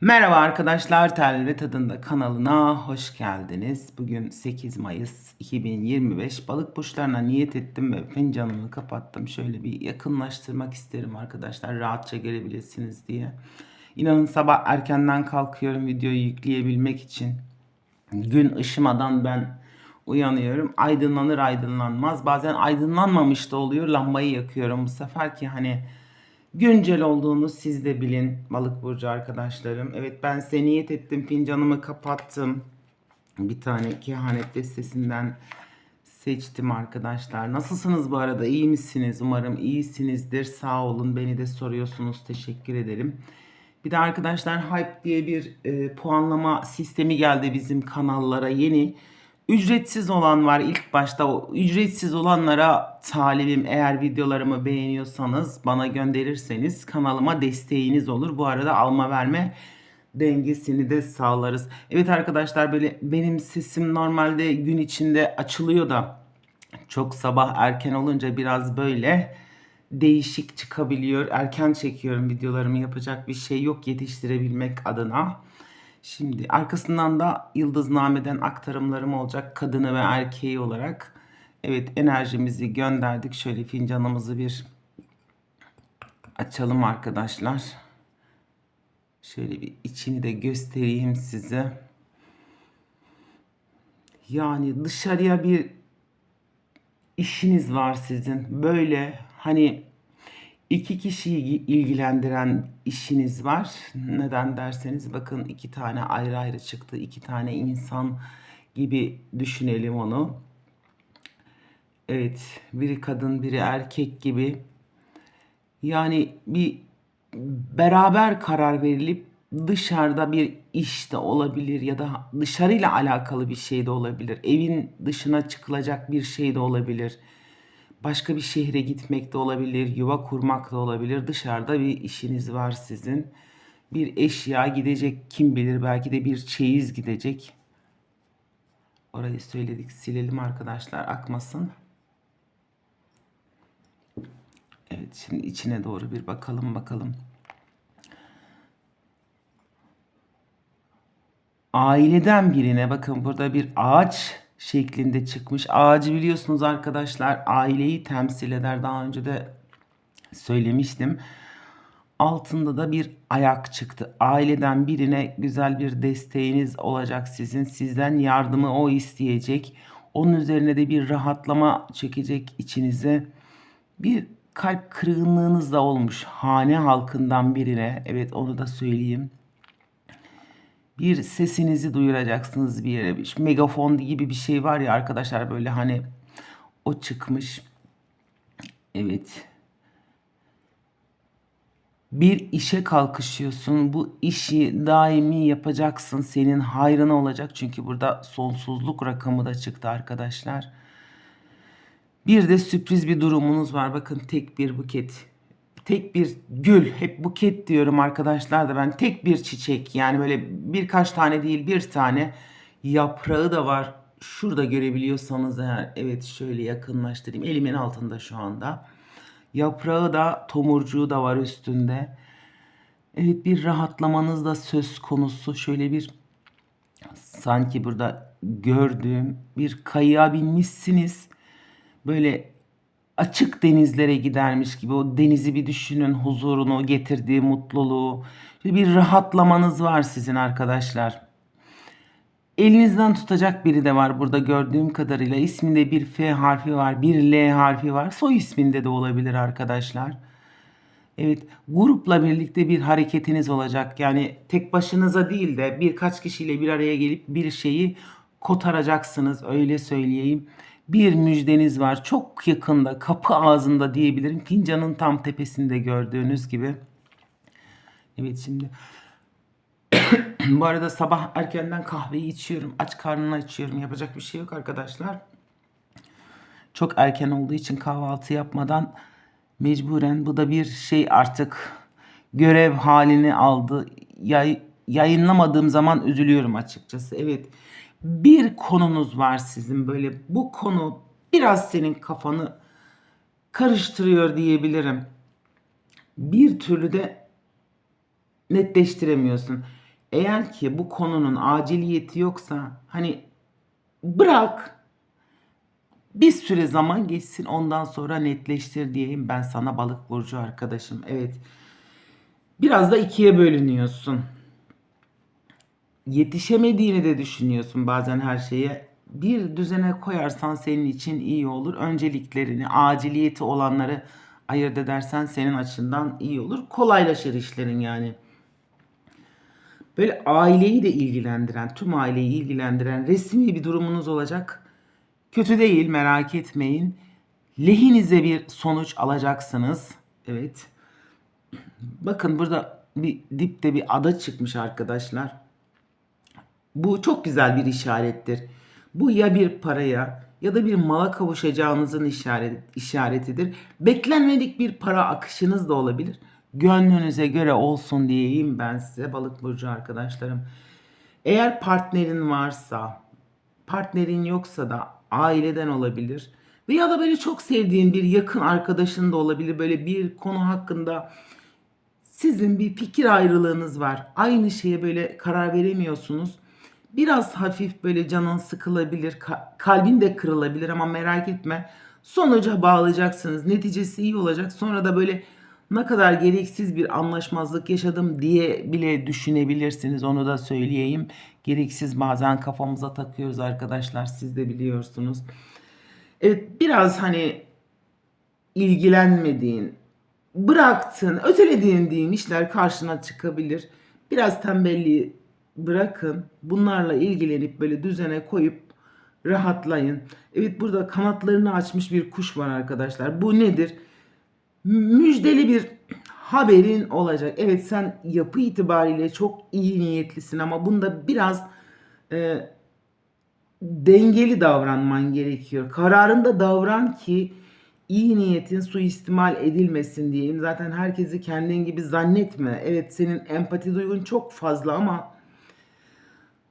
Merhaba arkadaşlar, Tel ve Tadında kanalına hoş geldiniz. Bugün 8 Mayıs 2025. Balık burçlarına niyet ettim ve fincanımı kapattım. Şöyle bir yakınlaştırmak isterim arkadaşlar, rahatça görebilirsiniz diye. İnanın sabah erkenden kalkıyorum videoyu yükleyebilmek için. Gün ışımadan ben uyanıyorum. Aydınlanır aydınlanmaz. Bazen aydınlanmamış da oluyor. Lambayı yakıyorum bu sefer ki hani güncel olduğunu siz de bilin balık burcu arkadaşlarım. Evet ben size niyet ettim fincanımı kapattım. Bir tane kehanet destesinden seçtim arkadaşlar. Nasılsınız bu arada? İyi misiniz? Umarım iyisinizdir. Sağ olun. Beni de soruyorsunuz. Teşekkür ederim. Bir de arkadaşlar Hype diye bir e, puanlama sistemi geldi bizim kanallara yeni. Ücretsiz olan var ilk başta o ücretsiz olanlara talibim eğer videolarımı beğeniyorsanız bana gönderirseniz kanalıma desteğiniz olur. Bu arada alma verme dengesini de sağlarız. Evet arkadaşlar böyle benim sesim normalde gün içinde açılıyor da çok sabah erken olunca biraz böyle değişik çıkabiliyor. Erken çekiyorum videolarımı yapacak bir şey yok yetiştirebilmek adına. Şimdi arkasından da Yıldızname'den aktarımlarım olacak kadını ve erkeği olarak. Evet enerjimizi gönderdik. Şöyle fincanımızı bir açalım arkadaşlar. Şöyle bir içini de göstereyim size. Yani dışarıya bir işiniz var sizin. Böyle hani iki kişiyi ilgilendiren işiniz var. Neden derseniz bakın iki tane ayrı ayrı çıktı. iki tane insan gibi düşünelim onu. Evet, biri kadın, biri erkek gibi. Yani bir beraber karar verilip dışarıda bir iş de olabilir ya da dışarıyla alakalı bir şey de olabilir. Evin dışına çıkılacak bir şey de olabilir. Başka bir şehre gitmek de olabilir, yuva kurmak da olabilir. Dışarıda bir işiniz var sizin. Bir eşya gidecek kim bilir belki de bir çeyiz gidecek. Orayı söyledik silelim arkadaşlar akmasın. Evet şimdi içine doğru bir bakalım bakalım. Aileden birine bakın burada bir ağaç şeklinde çıkmış. Ağacı biliyorsunuz arkadaşlar aileyi temsil eder. Daha önce de söylemiştim. Altında da bir ayak çıktı. Aileden birine güzel bir desteğiniz olacak sizin. Sizden yardımı o isteyecek. Onun üzerine de bir rahatlama çekecek içinize. Bir kalp kırgınlığınız da olmuş hane halkından birine. Evet onu da söyleyeyim bir sesinizi duyuracaksınız bir yere. Şu megafon gibi bir şey var ya arkadaşlar böyle hani o çıkmış. Evet. Bir işe kalkışıyorsun. Bu işi daimi yapacaksın. Senin hayrına olacak. Çünkü burada sonsuzluk rakamı da çıktı arkadaşlar. Bir de sürpriz bir durumunuz var. Bakın tek bir buket tek bir gül, hep buket diyorum arkadaşlar da ben tek bir çiçek yani böyle birkaç tane değil bir tane yaprağı da var. Şurada görebiliyorsanız eğer evet şöyle yakınlaştırayım elimin altında şu anda. Yaprağı da tomurcuğu da var üstünde. Evet bir rahatlamanız da söz konusu. Şöyle bir sanki burada gördüğüm bir kayığa binmişsiniz. Böyle açık denizlere gidermiş gibi o denizi bir düşünün huzurunu getirdiği mutluluğu bir rahatlamanız var sizin arkadaşlar. Elinizden tutacak biri de var burada gördüğüm kadarıyla. isminde bir F harfi var, bir L harfi var. Soy isminde de olabilir arkadaşlar. Evet, grupla birlikte bir hareketiniz olacak. Yani tek başınıza değil de birkaç kişiyle bir araya gelip bir şeyi kotaracaksınız öyle söyleyeyim bir müjdeniz var. Çok yakında kapı ağzında diyebilirim. Fincanın tam tepesinde gördüğünüz gibi. Evet şimdi bu arada sabah erkenden kahveyi içiyorum. Aç karnına içiyorum. Yapacak bir şey yok arkadaşlar. Çok erken olduğu için kahvaltı yapmadan mecburen bu da bir şey artık görev halini aldı. Yay, yayınlamadığım zaman üzülüyorum açıkçası. Evet bir konunuz var sizin böyle bu konu biraz senin kafanı karıştırıyor diyebilirim. Bir türlü de netleştiremiyorsun. Eğer ki bu konunun aciliyeti yoksa hani bırak bir süre zaman geçsin ondan sonra netleştir diyeyim ben sana balık burcu arkadaşım. Evet. Biraz da ikiye bölünüyorsun. Yetişemediğini de düşünüyorsun bazen her şeye. Bir düzene koyarsan senin için iyi olur. Önceliklerini, aciliyeti olanları ayırt edersen senin açından iyi olur. Kolaylaşır işlerin yani. Böyle aileyi de ilgilendiren, tüm aileyi ilgilendiren resmi bir durumunuz olacak. Kötü değil merak etmeyin. Lehinize bir sonuç alacaksınız. Evet. Bakın burada bir dipte bir ada çıkmış arkadaşlar. Bu çok güzel bir işarettir. Bu ya bir paraya ya da bir mala kavuşacağınızın işaret, işaretidir. Beklenmedik bir para akışınız da olabilir. Gönlünüze göre olsun diyeyim ben size balık burcu arkadaşlarım. Eğer partnerin varsa, partnerin yoksa da aileden olabilir. Veya da böyle çok sevdiğin bir yakın arkadaşın da olabilir. Böyle bir konu hakkında sizin bir fikir ayrılığınız var. Aynı şeye böyle karar veremiyorsunuz. Biraz hafif böyle canın sıkılabilir, ka- kalbin de kırılabilir ama merak etme. Sonuca bağlayacaksınız. Neticesi iyi olacak. Sonra da böyle ne kadar gereksiz bir anlaşmazlık yaşadım diye bile düşünebilirsiniz. Onu da söyleyeyim. Gereksiz bazen kafamıza takıyoruz arkadaşlar. Siz de biliyorsunuz. Evet biraz hani ilgilenmediğin, bıraktın, ötelediğin diyeyim işler karşına çıkabilir. Biraz tembelliği bırakın. Bunlarla ilgilenip böyle düzene koyup rahatlayın. Evet burada kanatlarını açmış bir kuş var arkadaşlar. Bu nedir? Müjdeli bir haberin olacak. Evet sen yapı itibariyle çok iyi niyetlisin ama bunda biraz e, dengeli davranman gerekiyor. Kararında davran ki iyi niyetin suistimal edilmesin diyeyim. Zaten herkesi kendin gibi zannetme. Evet senin empati duygun çok fazla ama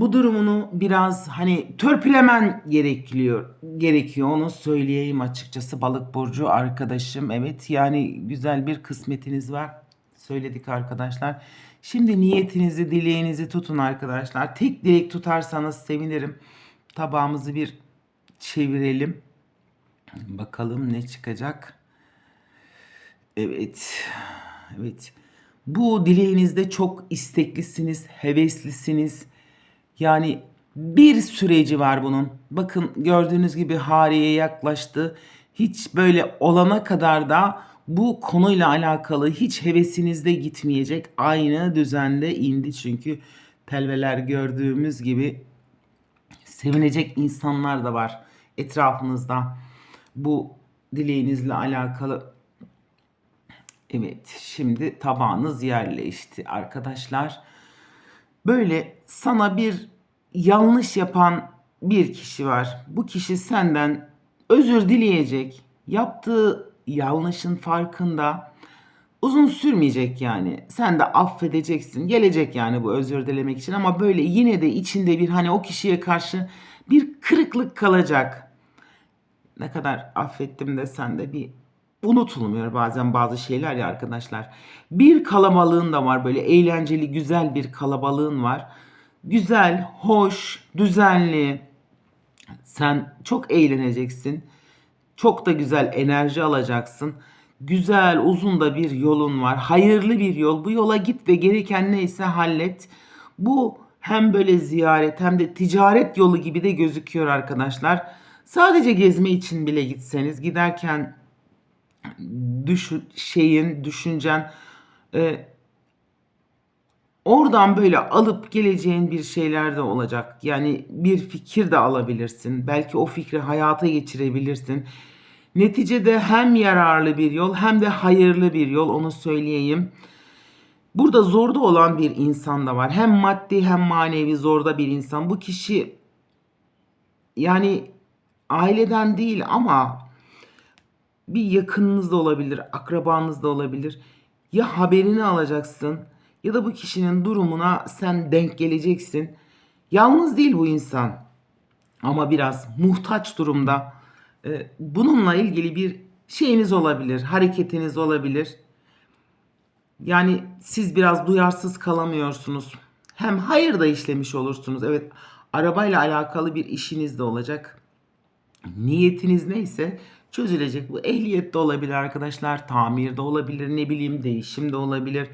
bu durumunu biraz hani törpülemen gerekiyor. Gerekiyor onu söyleyeyim açıkçası balık burcu arkadaşım. Evet yani güzel bir kısmetiniz var. Söyledik arkadaşlar. Şimdi niyetinizi, dileğinizi tutun arkadaşlar. Tek dilek tutarsanız sevinirim. Tabağımızı bir çevirelim. Bakalım ne çıkacak. Evet. Evet. Bu dileğinizde çok isteklisiniz, heveslisiniz. Yani bir süreci var bunun. Bakın gördüğünüz gibi Hariye yaklaştı. Hiç böyle olana kadar da bu konuyla alakalı hiç hevesinizde gitmeyecek. Aynı düzende indi çünkü telveler gördüğümüz gibi sevinecek insanlar da var etrafınızda. Bu dileğinizle alakalı. Evet, şimdi tabağınız yerleşti arkadaşlar. Böyle sana bir yanlış yapan bir kişi var. Bu kişi senden özür dileyecek. Yaptığı yanlışın farkında. Uzun sürmeyecek yani. Sen de affedeceksin. Gelecek yani bu özür dilemek için ama böyle yine de içinde bir hani o kişiye karşı bir kırıklık kalacak. Ne kadar affettim desen de bir unutulmuyor bazen bazı şeyler ya arkadaşlar. Bir kalabalığın da var böyle eğlenceli güzel bir kalabalığın var. Güzel, hoş, düzenli. Sen çok eğleneceksin. Çok da güzel enerji alacaksın. Güzel, uzun da bir yolun var. Hayırlı bir yol. Bu yola git ve gereken neyse hallet. Bu hem böyle ziyaret hem de ticaret yolu gibi de gözüküyor arkadaşlar. Sadece gezme için bile gitseniz giderken düşün, şeyin, düşüncen e, oradan böyle alıp geleceğin bir şeyler de olacak. Yani bir fikir de alabilirsin. Belki o fikri hayata geçirebilirsin. Neticede hem yararlı bir yol hem de hayırlı bir yol onu söyleyeyim. Burada zorda olan bir insan da var. Hem maddi hem manevi zorda bir insan. Bu kişi yani aileden değil ama bir yakınınız da olabilir, akrabanız da olabilir. Ya haberini alacaksın ya da bu kişinin durumuna sen denk geleceksin. Yalnız değil bu insan ama biraz muhtaç durumda. Ee, bununla ilgili bir şeyiniz olabilir, hareketiniz olabilir. Yani siz biraz duyarsız kalamıyorsunuz. Hem hayır da işlemiş olursunuz. Evet arabayla alakalı bir işiniz de olacak. Niyetiniz neyse çözülecek. Bu ehliyet de olabilir arkadaşlar. Tamir de olabilir. Ne bileyim değişim de olabilir.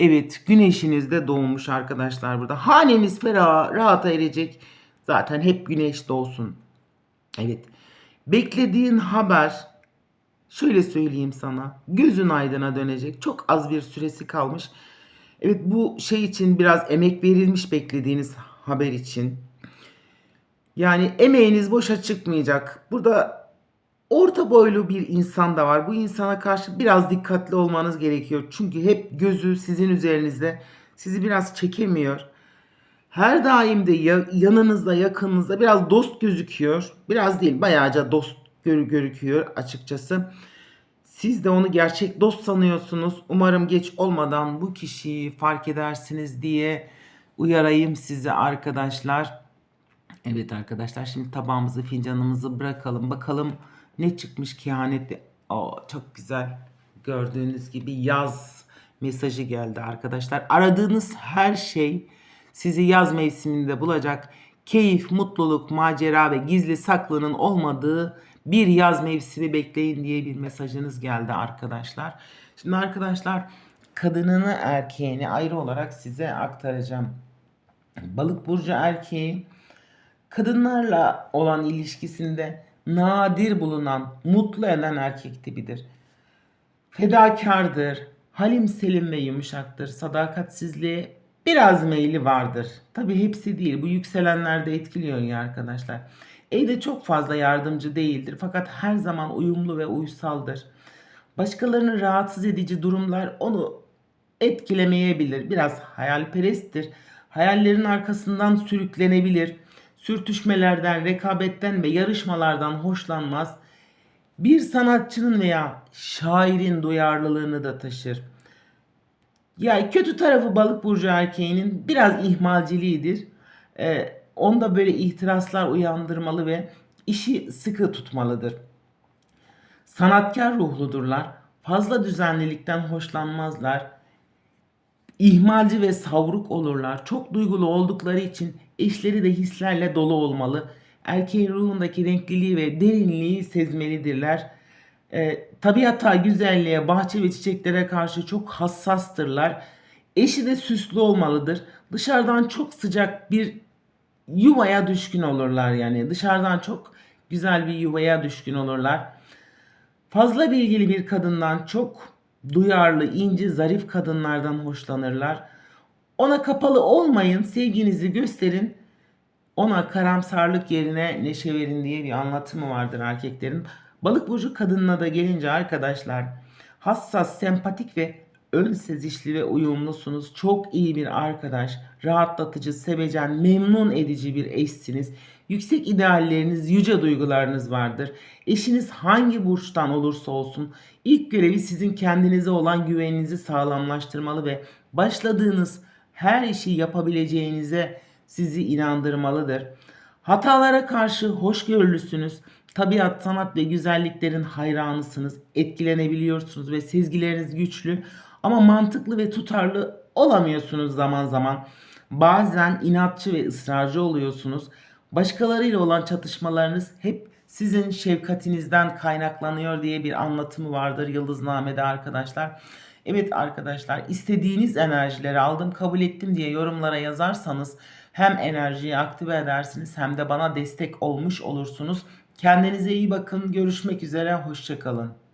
Evet güneşiniz de doğmuş arkadaşlar burada. Haneniz ferah rahata erecek. Zaten hep güneş doğsun. Evet. Beklediğin haber şöyle söyleyeyim sana. Gözün aydına dönecek. Çok az bir süresi kalmış. Evet bu şey için biraz emek verilmiş beklediğiniz haber için. Yani emeğiniz boşa çıkmayacak. Burada orta boylu bir insan da var. Bu insana karşı biraz dikkatli olmanız gerekiyor. Çünkü hep gözü sizin üzerinizde. Sizi biraz çekemiyor. Her daim de ya- yanınızda, yakınınızda biraz dost gözüküyor. Biraz değil, bayağıca dost gör- görüküyor açıkçası. Siz de onu gerçek dost sanıyorsunuz. Umarım geç olmadan bu kişiyi fark edersiniz diye uyarayım sizi arkadaşlar. Evet arkadaşlar şimdi tabağımızı fincanımızı bırakalım. Bakalım ne çıkmış kehanette. Aa, çok güzel. Gördüğünüz gibi yaz mesajı geldi arkadaşlar. Aradığınız her şey sizi yaz mevsiminde bulacak. Keyif, mutluluk, macera ve gizli saklının olmadığı bir yaz mevsimi bekleyin diye bir mesajınız geldi arkadaşlar. Şimdi arkadaşlar kadınını erkeğini ayrı olarak size aktaracağım. Balık burcu erkeği kadınlarla olan ilişkisinde nadir bulunan, mutlu eden erkek tipidir. Fedakardır, halim selim ve yumuşaktır, sadakatsizliğe biraz meyli vardır. Tabi hepsi değil, bu yükselenler de etkiliyor ya arkadaşlar. Evde çok fazla yardımcı değildir fakat her zaman uyumlu ve uysaldır. Başkalarını rahatsız edici durumlar onu etkilemeyebilir. Biraz hayalperesttir. Hayallerin arkasından sürüklenebilir. Sürtüşmelerden, rekabetten ve yarışmalardan hoşlanmaz. Bir sanatçının veya şairin duyarlılığını da taşır. Ya kötü tarafı balık burcu erkeğinin biraz ihmalciliğidir. Ee, onda böyle ihtiraslar uyandırmalı ve işi sıkı tutmalıdır. Sanatkar ruhludurlar. Fazla düzenlilikten hoşlanmazlar. İhmalci ve savruk olurlar. Çok duygulu oldukları için eşleri de hislerle dolu olmalı. Erkeğin ruhundaki renkliliği ve derinliği sezmelidirler. E, tabiata, güzelliğe, bahçe ve çiçeklere karşı çok hassastırlar. Eşi de süslü olmalıdır. Dışarıdan çok sıcak bir yuvaya düşkün olurlar yani. Dışarıdan çok güzel bir yuvaya düşkün olurlar. Fazla bilgili bir kadından çok duyarlı, ince, zarif kadınlardan hoşlanırlar. Ona kapalı olmayın, sevginizi gösterin. Ona karamsarlık yerine neşe verin diye bir anlatımı vardır erkeklerin. Balık burcu kadınına da gelince arkadaşlar hassas, sempatik ve ön sezişli ve uyumlusunuz. Çok iyi bir arkadaş, rahatlatıcı, sevecen, memnun edici bir eşsiniz. Yüksek idealleriniz, yüce duygularınız vardır. Eşiniz hangi burçtan olursa olsun ilk görevi sizin kendinize olan güveninizi sağlamlaştırmalı ve başladığınız her işi yapabileceğinize sizi inandırmalıdır. Hatalara karşı hoşgörülüsünüz. Tabiat, sanat ve güzelliklerin hayranısınız. Etkilenebiliyorsunuz ve sezgileriniz güçlü ama mantıklı ve tutarlı olamıyorsunuz zaman zaman. Bazen inatçı ve ısrarcı oluyorsunuz. Başkalarıyla olan çatışmalarınız hep sizin şefkatinizden kaynaklanıyor diye bir anlatımı vardır Yıldızname'de arkadaşlar. Evet arkadaşlar istediğiniz enerjileri aldım kabul ettim diye yorumlara yazarsanız hem enerjiyi aktive edersiniz hem de bana destek olmuş olursunuz. Kendinize iyi bakın. Görüşmek üzere. Hoşçakalın.